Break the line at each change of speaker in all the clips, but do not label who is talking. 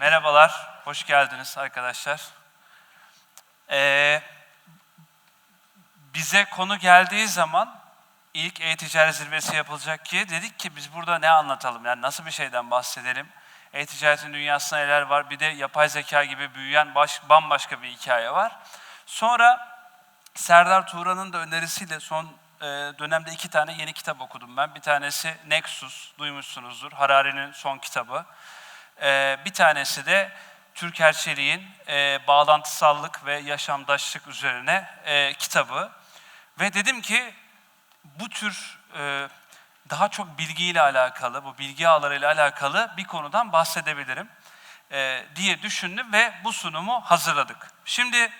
Merhabalar, hoş geldiniz arkadaşlar. Ee, bize konu geldiği zaman ilk e-ticaret zirvesi yapılacak ki dedik ki biz burada ne anlatalım, yani nasıl bir şeyden bahsedelim. E-ticaretin dünyasında neler var, bir de yapay zeka gibi büyüyen baş, bambaşka bir hikaye var. Sonra Serdar Tuğra'nın da önerisiyle son e, dönemde iki tane yeni kitap okudum ben. Bir tanesi Nexus, duymuşsunuzdur, Harari'nin son kitabı. Ee, bir tanesi de Türk Çelik'in e, bağlantısallık ve yaşamdaşlık üzerine e, kitabı. Ve dedim ki bu tür e, daha çok bilgiyle alakalı, bu bilgi ağlarıyla alakalı bir konudan bahsedebilirim e, diye düşündüm ve bu sunumu hazırladık. Şimdi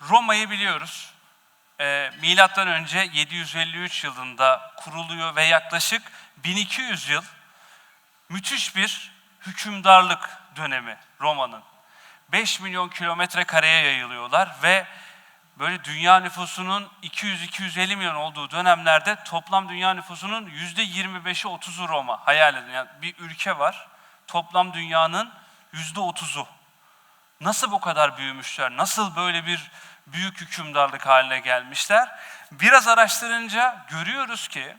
Roma'yı biliyoruz. E, milattan önce 753 yılında kuruluyor ve yaklaşık 1200 yıl müthiş bir hükümdarlık dönemi Roma'nın. 5 milyon kilometre kareye yayılıyorlar ve böyle dünya nüfusunun 200-250 milyon olduğu dönemlerde toplam dünya nüfusunun %25'i 30'u Roma. Hayal edin yani bir ülke var toplam dünyanın %30'u. Nasıl bu kadar büyümüşler? Nasıl böyle bir büyük hükümdarlık haline gelmişler? Biraz araştırınca görüyoruz ki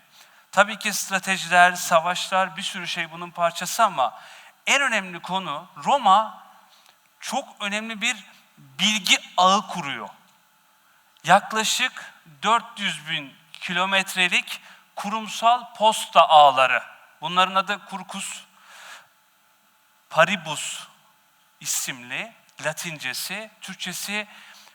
Tabii ki stratejiler, savaşlar bir sürü şey bunun parçası ama en önemli konu Roma çok önemli bir bilgi ağı kuruyor. Yaklaşık 400 bin kilometrelik kurumsal posta ağları. Bunların adı Kurkus Paribus isimli Latincesi, Türkçesi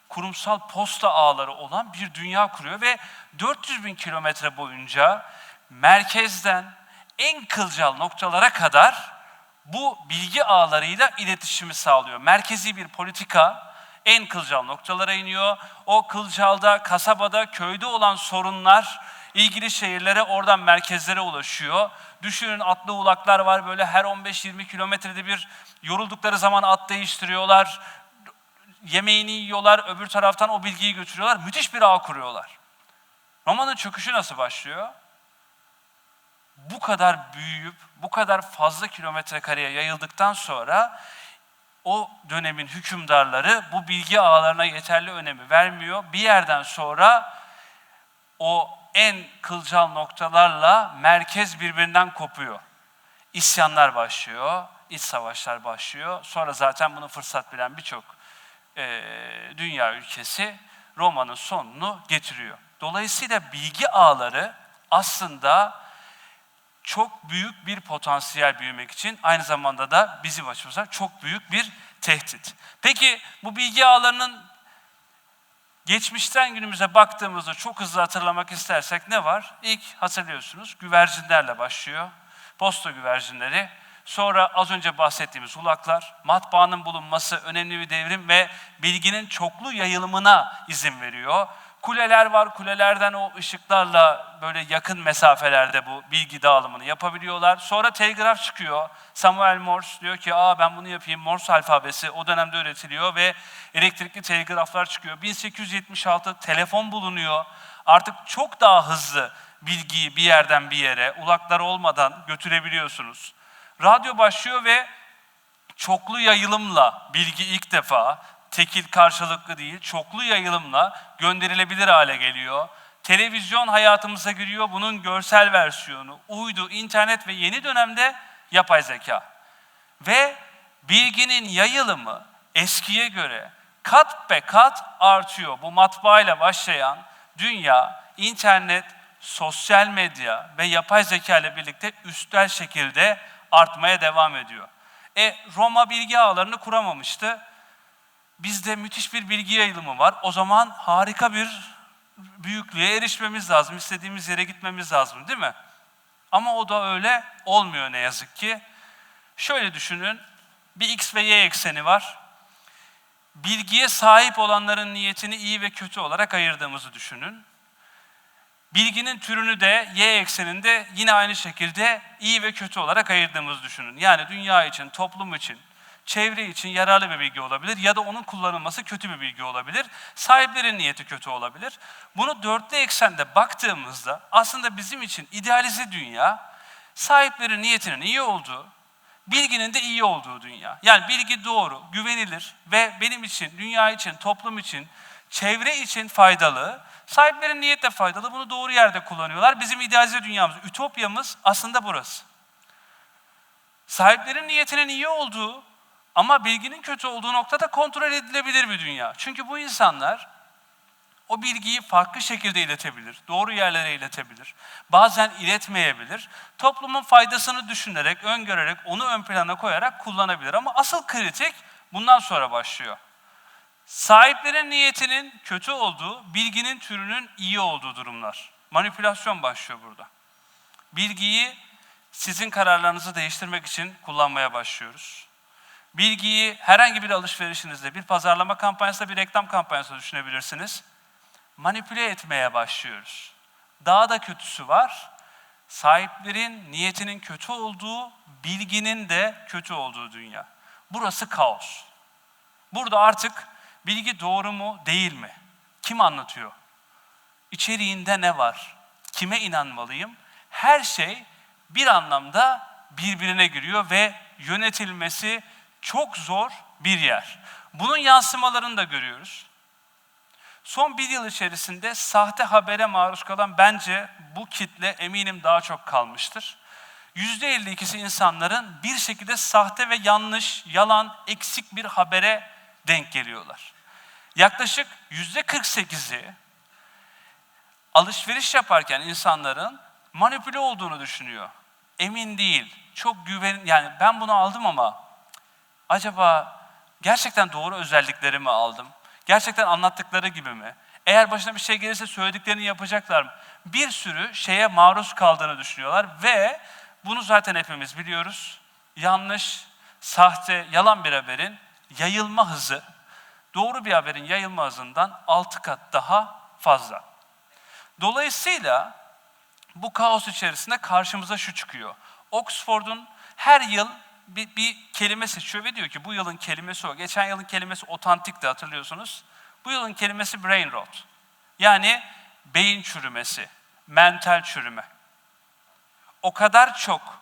kurumsal posta ağları olan bir dünya kuruyor ve 400 bin kilometre boyunca merkezden en kılcal noktalara kadar bu bilgi ağlarıyla iletişimi sağlıyor. Merkezi bir politika en kılcal noktalara iniyor. O kılcalda, kasabada, köyde olan sorunlar ilgili şehirlere oradan merkezlere ulaşıyor. Düşünün atlı ulaklar var böyle her 15-20 kilometrede bir yoruldukları zaman at değiştiriyorlar. Yemeğini yiyorlar, öbür taraftan o bilgiyi götürüyorlar. Müthiş bir ağ kuruyorlar. Roma'nın çöküşü nasıl başlıyor? Bu kadar büyüyüp bu kadar fazla kilometre kareye yayıldıktan sonra o dönemin hükümdarları bu bilgi ağlarına yeterli önemi vermiyor. Bir yerden sonra o en kılcal noktalarla merkez birbirinden kopuyor. İsyanlar başlıyor, iç savaşlar başlıyor. Sonra zaten bunu fırsat bilen birçok e, dünya ülkesi Roma'nın sonunu getiriyor. Dolayısıyla bilgi ağları aslında çok büyük bir potansiyel büyümek için aynı zamanda da bizim açımızdan çok büyük bir tehdit. Peki bu bilgi ağlarının geçmişten günümüze baktığımızda çok hızlı hatırlamak istersek ne var? İlk hatırlıyorsunuz güvercinlerle başlıyor. Posta güvercinleri. Sonra az önce bahsettiğimiz ulaklar, matbaanın bulunması önemli bir devrim ve bilginin çoklu yayılımına izin veriyor. Kuleler var, kulelerden o ışıklarla böyle yakın mesafelerde bu bilgi dağılımını yapabiliyorlar. Sonra telgraf çıkıyor. Samuel Morse diyor ki, aa ben bunu yapayım. Morse alfabesi o dönemde üretiliyor ve elektrikli telgraflar çıkıyor. 1876 telefon bulunuyor. Artık çok daha hızlı bilgiyi bir yerden bir yere ulaklar olmadan götürebiliyorsunuz. Radyo başlıyor ve çoklu yayılımla bilgi ilk defa tekil karşılıklı değil, çoklu yayılımla gönderilebilir hale geliyor. Televizyon hayatımıza giriyor, bunun görsel versiyonu, uydu, internet ve yeni dönemde yapay zeka. Ve bilginin yayılımı eskiye göre kat be kat artıyor. Bu matbaayla başlayan dünya, internet, sosyal medya ve yapay zeka ile birlikte üstel şekilde artmaya devam ediyor. E Roma bilgi ağlarını kuramamıştı bizde müthiş bir bilgi yayılımı var. O zaman harika bir büyüklüğe erişmemiz lazım. istediğimiz yere gitmemiz lazım değil mi? Ama o da öyle olmuyor ne yazık ki. Şöyle düşünün. Bir x ve y ekseni var. Bilgiye sahip olanların niyetini iyi ve kötü olarak ayırdığımızı düşünün. Bilginin türünü de y ekseninde yine aynı şekilde iyi ve kötü olarak ayırdığımızı düşünün. Yani dünya için, toplum için, çevre için yararlı bir bilgi olabilir ya da onun kullanılması kötü bir bilgi olabilir. Sahiplerin niyeti kötü olabilir. Bunu dörtlü eksende baktığımızda aslında bizim için idealize dünya sahiplerin niyetinin iyi olduğu, bilginin de iyi olduğu dünya. Yani bilgi doğru, güvenilir ve benim için, dünya için, toplum için, çevre için faydalı. Sahiplerin niyetle faydalı. Bunu doğru yerde kullanıyorlar. Bizim idealize dünyamız, ütopyamız aslında burası. Sahiplerin niyetinin iyi olduğu ama bilginin kötü olduğu noktada kontrol edilebilir bir dünya. Çünkü bu insanlar o bilgiyi farklı şekilde iletebilir, doğru yerlere iletebilir, bazen iletmeyebilir. Toplumun faydasını düşünerek, öngörerek, onu ön plana koyarak kullanabilir. Ama asıl kritik bundan sonra başlıyor. Sahiplerin niyetinin kötü olduğu, bilginin türünün iyi olduğu durumlar. Manipülasyon başlıyor burada. Bilgiyi sizin kararlarınızı değiştirmek için kullanmaya başlıyoruz. Bilgiyi herhangi bir alışverişinizde, bir pazarlama kampanyasında, bir reklam kampanyasında düşünebilirsiniz. Manipüle etmeye başlıyoruz. Daha da kötüsü var. Sahiplerin niyetinin kötü olduğu, bilginin de kötü olduğu dünya. Burası kaos. Burada artık bilgi doğru mu, değil mi? Kim anlatıyor? İçeriğinde ne var? Kime inanmalıyım? Her şey bir anlamda birbirine giriyor ve yönetilmesi çok zor bir yer. Bunun yansımalarını da görüyoruz. Son bir yıl içerisinde sahte habere maruz kalan bence bu kitle eminim daha çok kalmıştır. %52'si insanların bir şekilde sahte ve yanlış, yalan, eksik bir habere denk geliyorlar. Yaklaşık %48'i alışveriş yaparken insanların manipüle olduğunu düşünüyor. Emin değil, çok güven yani ben bunu aldım ama acaba gerçekten doğru özellikleri mi aldım? Gerçekten anlattıkları gibi mi? Eğer başına bir şey gelirse söylediklerini yapacaklar mı? Bir sürü şeye maruz kaldığını düşünüyorlar ve bunu zaten hepimiz biliyoruz. Yanlış, sahte, yalan bir haberin yayılma hızı doğru bir haberin yayılma hızından 6 kat daha fazla. Dolayısıyla bu kaos içerisinde karşımıza şu çıkıyor. Oxford'un her yıl bir, bir kelime seçiyor ve diyor ki bu yılın kelimesi o. Geçen yılın kelimesi otantikti hatırlıyorsunuz. Bu yılın kelimesi brain rot. Yani beyin çürümesi, mental çürüme. O kadar çok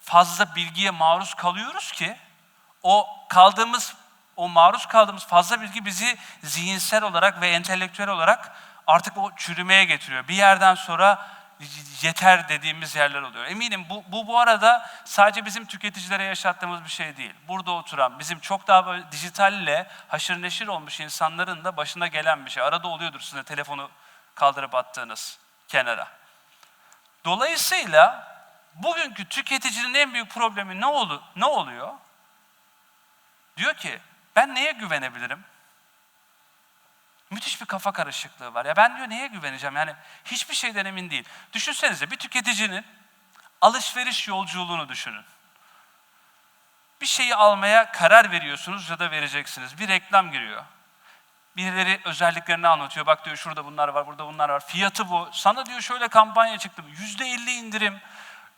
fazla bilgiye maruz kalıyoruz ki o kaldığımız o maruz kaldığımız fazla bilgi bizi zihinsel olarak ve entelektüel olarak artık o çürümeye getiriyor. Bir yerden sonra yeter dediğimiz yerler oluyor. Eminim bu, bu bu arada sadece bizim tüketicilere yaşattığımız bir şey değil. Burada oturan bizim çok daha böyle dijitalle haşır neşir olmuş insanların da başına gelen bir şey. Arada oluyordur size telefonu kaldırıp attığınız kenara. Dolayısıyla bugünkü tüketicinin en büyük problemi ne, olu, ne oluyor? Diyor ki ben neye güvenebilirim? Müthiş bir kafa karışıklığı var. Ya ben diyor neye güveneceğim? Yani hiçbir şeyden emin değil. Düşünsenize bir tüketicinin alışveriş yolculuğunu düşünün. Bir şeyi almaya karar veriyorsunuz ya da vereceksiniz. Bir reklam giriyor. Birileri özelliklerini anlatıyor. Bak diyor şurada bunlar var, burada bunlar var. Fiyatı bu. Sana diyor şöyle kampanya çıktı. Yüzde elli indirim.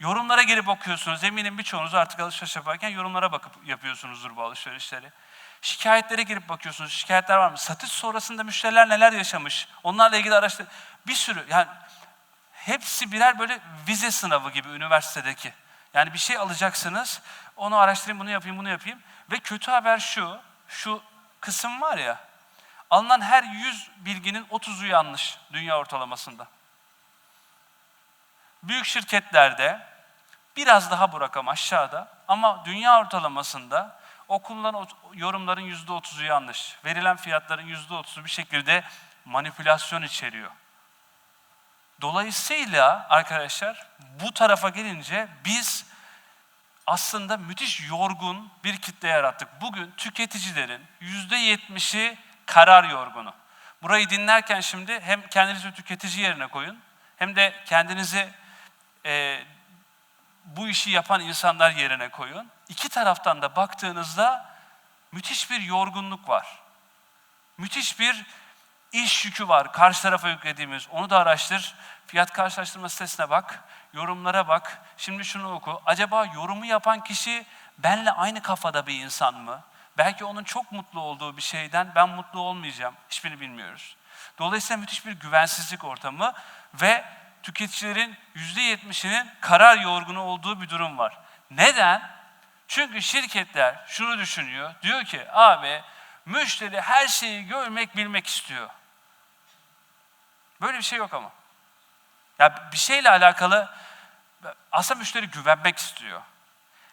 Yorumlara girip okuyorsunuz. Eminim birçoğunuz artık alışveriş yaparken yorumlara bakıp yapıyorsunuzdur bu alışverişleri. Şikayetlere girip bakıyorsunuz. Şikayetler var mı? Satış sonrasında müşteriler neler yaşamış? Onlarla ilgili araştır. Bir sürü yani hepsi birer böyle vize sınavı gibi üniversitedeki. Yani bir şey alacaksınız. Onu araştırayım, bunu yapayım, bunu yapayım. Ve kötü haber şu. Şu kısım var ya. Alınan her 100 bilginin 30'u yanlış dünya ortalamasında. Büyük şirketlerde biraz daha bu rakam aşağıda ama dünya ortalamasında okunulan yorumların yüzde otuzu yanlış. Verilen fiyatların yüzde otuzu bir şekilde manipülasyon içeriyor. Dolayısıyla arkadaşlar bu tarafa gelince biz aslında müthiş yorgun bir kitle yarattık. Bugün tüketicilerin yüzde yetmişi karar yorgunu. Burayı dinlerken şimdi hem kendinizi tüketici yerine koyun hem de kendinizi e, bu işi yapan insanlar yerine koyun. İki taraftan da baktığınızda müthiş bir yorgunluk var. Müthiş bir iş yükü var. Karşı tarafa yüklediğimiz. Onu da araştır. Fiyat karşılaştırma sitesine bak. Yorumlara bak. Şimdi şunu oku. Acaba yorumu yapan kişi benle aynı kafada bir insan mı? Belki onun çok mutlu olduğu bir şeyden ben mutlu olmayacağım. Hiçbirini bilmiyoruz. Dolayısıyla müthiş bir güvensizlik ortamı ve tüketicilerin %70'inin karar yorgunu olduğu bir durum var. Neden? Çünkü şirketler şunu düşünüyor. Diyor ki abi müşteri her şeyi görmek bilmek istiyor. Böyle bir şey yok ama. Ya bir şeyle alakalı aslında müşteri güvenmek istiyor.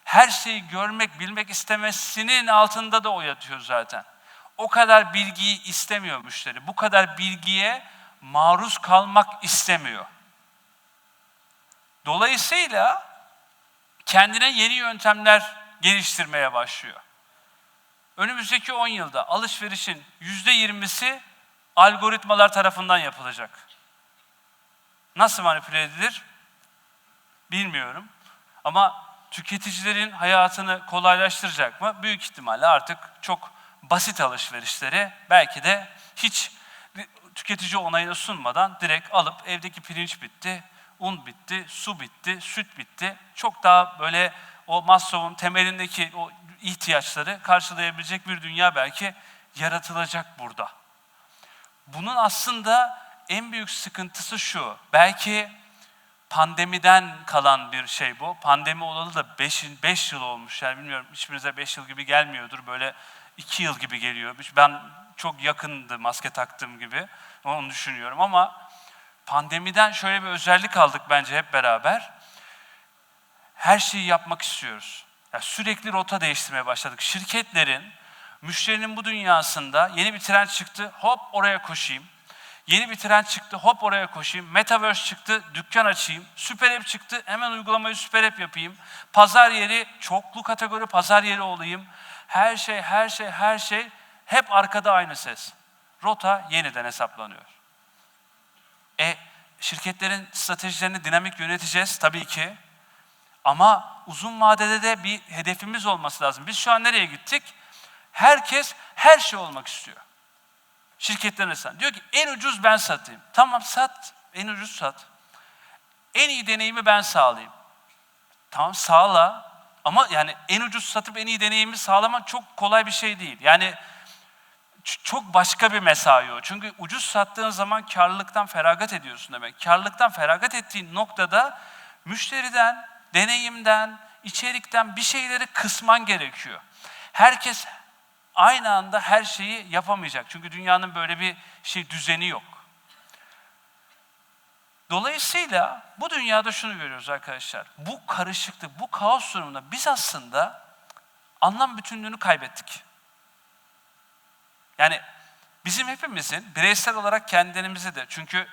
Her şeyi görmek, bilmek istemesinin altında da o yatıyor zaten. O kadar bilgiyi istemiyor müşteri. Bu kadar bilgiye maruz kalmak istemiyor. Dolayısıyla kendine yeni yöntemler geliştirmeye başlıyor. Önümüzdeki 10 yılda alışverişin %20'si algoritmalar tarafından yapılacak. Nasıl manipüle edilir? Bilmiyorum. Ama tüketicilerin hayatını kolaylaştıracak mı? Büyük ihtimalle artık çok basit alışverişleri belki de hiç tüketici onayını sunmadan direkt alıp evdeki pirinç bitti, un bitti, su bitti, süt bitti. Çok daha böyle o Maslow'un temelindeki o ihtiyaçları karşılayabilecek bir dünya belki yaratılacak burada. Bunun aslında en büyük sıkıntısı şu. Belki pandemiden kalan bir şey bu. Pandemi olalı da 5 yıl olmuş. Yani bilmiyorum hiçbirinize 5 yıl gibi gelmiyordur. Böyle 2 yıl gibi geliyor. Ben çok yakındı maske taktığım gibi. Onu düşünüyorum ama pandemiden şöyle bir özellik aldık bence hep beraber. Her şeyi yapmak istiyoruz. Yani sürekli rota değiştirmeye başladık. Şirketlerin, müşterinin bu dünyasında yeni bir trend çıktı. Hop oraya koşayım. Yeni bir trend çıktı, hop oraya koşayım. Metaverse çıktı, dükkan açayım. Süper App çıktı, hemen uygulamayı Süper App yapayım. Pazar yeri, çoklu kategori pazar yeri olayım. Her şey, her şey, her şey hep arkada aynı ses. Rota yeniden hesaplanıyor. E şirketlerin stratejilerini dinamik yöneteceğiz tabii ki. Ama uzun vadede de bir hedefimiz olması lazım. Biz şu an nereye gittik? Herkes her şey olmak istiyor. Şirketlerin sen. Diyor ki en ucuz ben satayım. Tamam sat. En ucuz sat. En iyi deneyimi ben sağlayayım. Tamam sağla. Ama yani en ucuz satıp en iyi deneyimi sağlamak çok kolay bir şey değil. Yani çok başka bir mesai o. Çünkü ucuz sattığın zaman karlılıktan feragat ediyorsun demek. Karlılıktan feragat ettiğin noktada müşteriden, deneyimden, içerikten bir şeyleri kısman gerekiyor. Herkes aynı anda her şeyi yapamayacak. Çünkü dünyanın böyle bir şey düzeni yok. Dolayısıyla bu dünyada şunu görüyoruz arkadaşlar. Bu karışıklık, bu kaos durumunda biz aslında anlam bütünlüğünü kaybettik. Yani bizim hepimizin bireysel olarak kendimizi de çünkü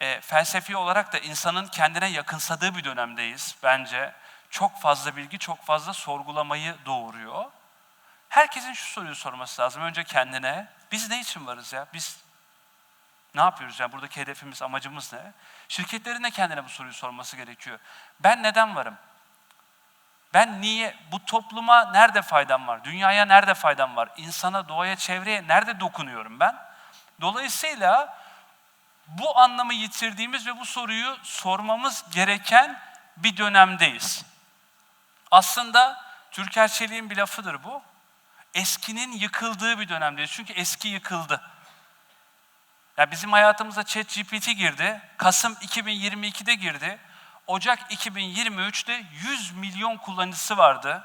e, felsefi olarak da insanın kendine yakınsadığı bir dönemdeyiz bence. Çok fazla bilgi, çok fazla sorgulamayı doğuruyor. Herkesin şu soruyu sorması lazım. Önce kendine, biz ne için varız ya? Biz ne yapıyoruz yani buradaki hedefimiz, amacımız ne? Şirketlerin de kendine bu soruyu sorması gerekiyor. Ben neden varım? Ben niye, bu topluma nerede faydam var? Dünyaya nerede faydam var? İnsana, doğaya, çevreye nerede dokunuyorum ben? Dolayısıyla bu anlamı yitirdiğimiz ve bu soruyu sormamız gereken bir dönemdeyiz. Aslında Türker Çelik'in bir lafıdır bu. Eskinin yıkıldığı bir dönemdeyiz. Çünkü eski yıkıldı. Ya bizim hayatımıza ChatGPT girdi. Kasım 2022'de girdi. Ocak 2023'te 100 milyon kullanıcısı vardı.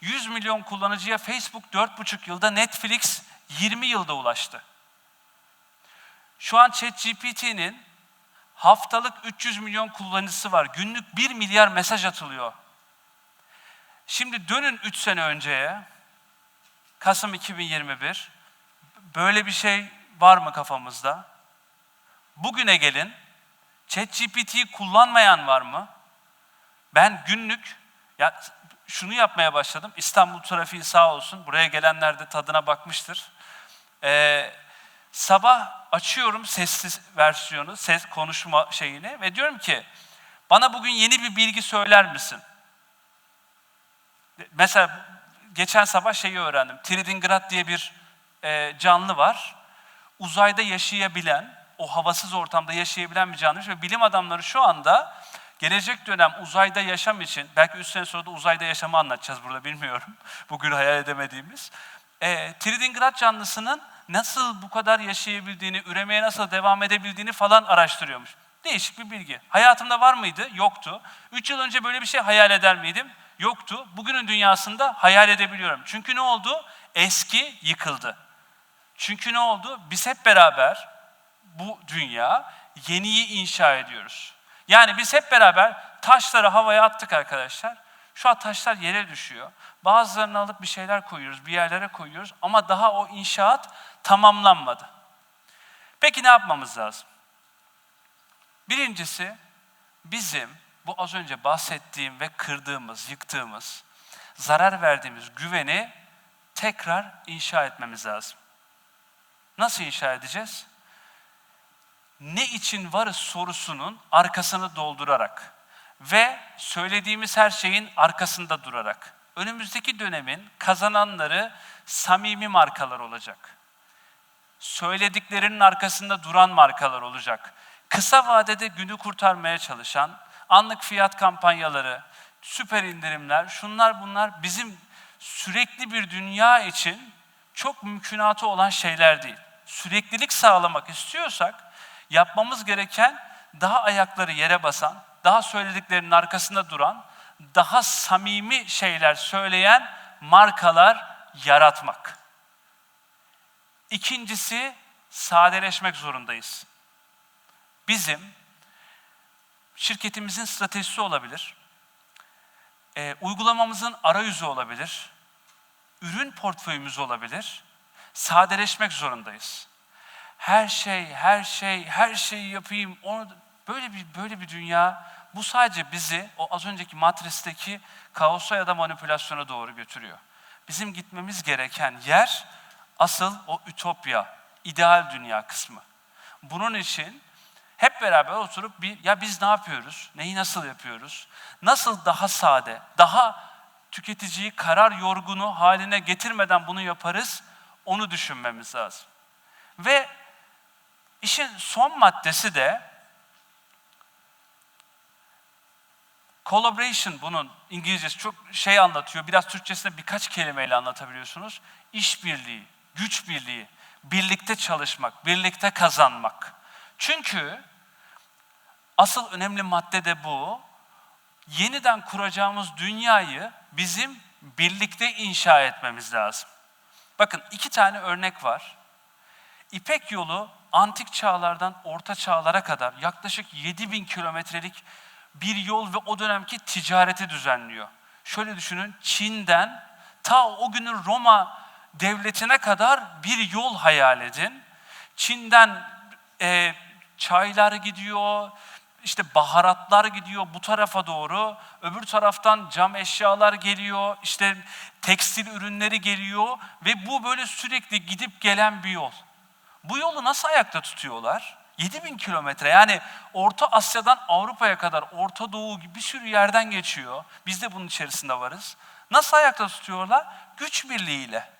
100 milyon kullanıcıya Facebook 4,5 yılda, Netflix 20 yılda ulaştı. Şu an ChatGPT'nin haftalık 300 milyon kullanıcısı var. Günlük 1 milyar mesaj atılıyor. Şimdi dönün 3 sene önceye. Kasım 2021. Böyle bir şey var mı kafamızda? Bugüne gelin. ChatGPT'yi kullanmayan var mı? Ben günlük ya şunu yapmaya başladım. İstanbul trafiği sağ olsun. Buraya gelenler de tadına bakmıştır. Ee, sabah açıyorum sessiz versiyonu, ses konuşma şeyini ve diyorum ki bana bugün yeni bir bilgi söyler misin? Mesela geçen sabah şeyi öğrendim. Tridingrad diye bir e, canlı var. Uzayda yaşayabilen, o havasız ortamda yaşayabilen bir canlı ve bilim adamları şu anda gelecek dönem uzayda yaşam için, belki 3 sene sonra da uzayda yaşamı anlatacağız burada bilmiyorum. Bugün hayal edemediğimiz. E, Tridingrad canlısının nasıl bu kadar yaşayabildiğini, üremeye nasıl devam edebildiğini falan araştırıyormuş. Değişik bir bilgi. Hayatımda var mıydı? Yoktu. Üç yıl önce böyle bir şey hayal eder miydim? yoktu. Bugünün dünyasında hayal edebiliyorum. Çünkü ne oldu? Eski yıkıldı. Çünkü ne oldu? Biz hep beraber bu dünya yeniyi inşa ediyoruz. Yani biz hep beraber taşları havaya attık arkadaşlar. Şu an taşlar yere düşüyor. Bazılarını alıp bir şeyler koyuyoruz, bir yerlere koyuyoruz ama daha o inşaat tamamlanmadı. Peki ne yapmamız lazım? Birincisi bizim bu az önce bahsettiğim ve kırdığımız, yıktığımız, zarar verdiğimiz güveni tekrar inşa etmemiz lazım. Nasıl inşa edeceğiz? Ne için varız sorusunun arkasını doldurarak ve söylediğimiz her şeyin arkasında durarak. Önümüzdeki dönemin kazananları samimi markalar olacak. Söylediklerinin arkasında duran markalar olacak. Kısa vadede günü kurtarmaya çalışan, anlık fiyat kampanyaları, süper indirimler, şunlar bunlar bizim sürekli bir dünya için çok mümkünatı olan şeyler değil. Süreklilik sağlamak istiyorsak yapmamız gereken daha ayakları yere basan, daha söylediklerinin arkasında duran, daha samimi şeyler söyleyen markalar yaratmak. İkincisi sadeleşmek zorundayız. Bizim şirketimizin stratejisi olabilir, e, uygulamamızın arayüzü olabilir, ürün portföyümüz olabilir. Sadeleşmek zorundayız. Her şey, her şey, her şeyi yapayım. Onu böyle bir böyle bir dünya bu sadece bizi o az önceki matristeki kaosa ya da manipülasyona doğru götürüyor. Bizim gitmemiz gereken yer asıl o ütopya, ideal dünya kısmı. Bunun için hep beraber oturup bir ya biz ne yapıyoruz? Neyi nasıl yapıyoruz? Nasıl daha sade, daha tüketiciyi karar yorgunu haline getirmeden bunu yaparız? Onu düşünmemiz lazım. Ve işin son maddesi de collaboration bunun İngilizcesi çok şey anlatıyor. Biraz Türkçesinde birkaç kelimeyle anlatabiliyorsunuz. İşbirliği, güç birliği, birlikte çalışmak, birlikte kazanmak. Çünkü asıl önemli madde de bu. Yeniden kuracağımız dünyayı bizim birlikte inşa etmemiz lazım. Bakın iki tane örnek var. İpek yolu antik çağlardan orta çağlara kadar yaklaşık 7000 kilometrelik bir yol ve o dönemki ticareti düzenliyor. Şöyle düşünün Çin'den ta o günün Roma devletine kadar bir yol hayal edin. Çin'den e, çaylar gidiyor, işte baharatlar gidiyor bu tarafa doğru, öbür taraftan cam eşyalar geliyor, işte tekstil ürünleri geliyor ve bu böyle sürekli gidip gelen bir yol. Bu yolu nasıl ayakta tutuyorlar? 7000 kilometre yani Orta Asya'dan Avrupa'ya kadar Orta Doğu gibi bir sürü yerden geçiyor. Biz de bunun içerisinde varız. Nasıl ayakta tutuyorlar? Güç birliğiyle.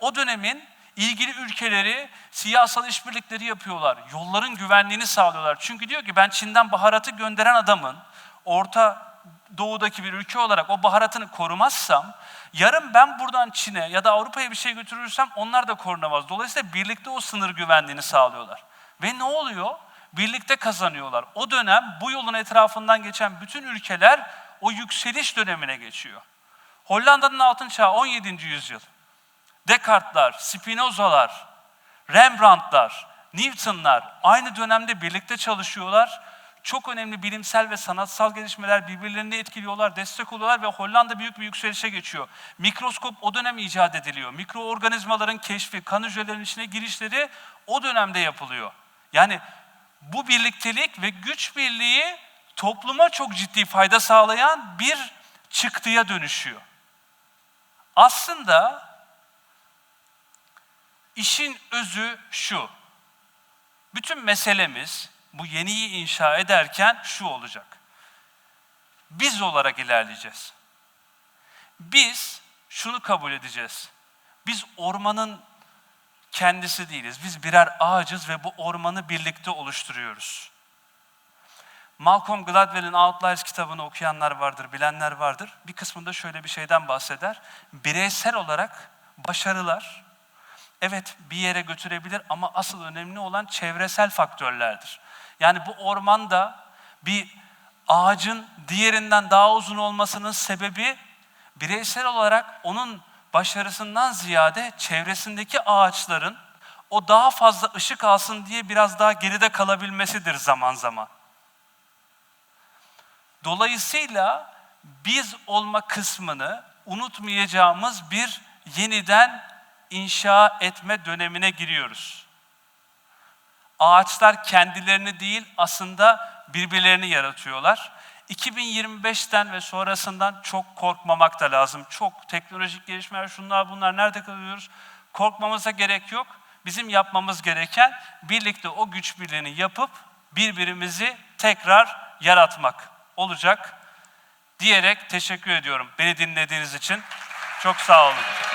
O dönemin ilgili ülkeleri siyasal işbirlikleri yapıyorlar. Yolların güvenliğini sağlıyorlar. Çünkü diyor ki ben Çin'den baharatı gönderen adamın Orta Doğu'daki bir ülke olarak o baharatını korumazsam yarın ben buradan Çin'e ya da Avrupa'ya bir şey götürürsem onlar da korunamaz. Dolayısıyla birlikte o sınır güvenliğini sağlıyorlar. Ve ne oluyor? Birlikte kazanıyorlar. O dönem bu yolun etrafından geçen bütün ülkeler o yükseliş dönemine geçiyor. Hollanda'nın altın çağı 17. yüzyıl. Descartes'lar, Spinoza'lar, Rembrandt'lar, Newton'lar aynı dönemde birlikte çalışıyorlar. Çok önemli bilimsel ve sanatsal gelişmeler birbirlerini etkiliyorlar, destek oluyorlar ve Hollanda büyük bir yükselişe geçiyor. Mikroskop o dönem icat ediliyor. Mikroorganizmaların keşfi, kan hücrelerinin içine girişleri o dönemde yapılıyor. Yani bu birliktelik ve güç birliği topluma çok ciddi fayda sağlayan bir çıktıya dönüşüyor. Aslında işin özü şu. Bütün meselemiz bu yeniyi inşa ederken şu olacak. Biz olarak ilerleyeceğiz. Biz şunu kabul edeceğiz. Biz ormanın kendisi değiliz. Biz birer ağacız ve bu ormanı birlikte oluşturuyoruz. Malcolm Gladwell'in Outliers kitabını okuyanlar vardır, bilenler vardır. Bir kısmında şöyle bir şeyden bahseder. Bireysel olarak başarılar evet bir yere götürebilir ama asıl önemli olan çevresel faktörlerdir. Yani bu ormanda bir ağacın diğerinden daha uzun olmasının sebebi bireysel olarak onun başarısından ziyade çevresindeki ağaçların o daha fazla ışık alsın diye biraz daha geride kalabilmesidir zaman zaman. Dolayısıyla biz olma kısmını unutmayacağımız bir yeniden inşa etme dönemine giriyoruz. Ağaçlar kendilerini değil aslında birbirlerini yaratıyorlar. 2025'ten ve sonrasından çok korkmamak da lazım. Çok teknolojik gelişmeler, şunlar bunlar nerede kalıyoruz? Korkmamıza gerek yok. Bizim yapmamız gereken birlikte o güç birliğini yapıp birbirimizi tekrar yaratmak olacak diyerek teşekkür ediyorum. Beni dinlediğiniz için çok sağ olun.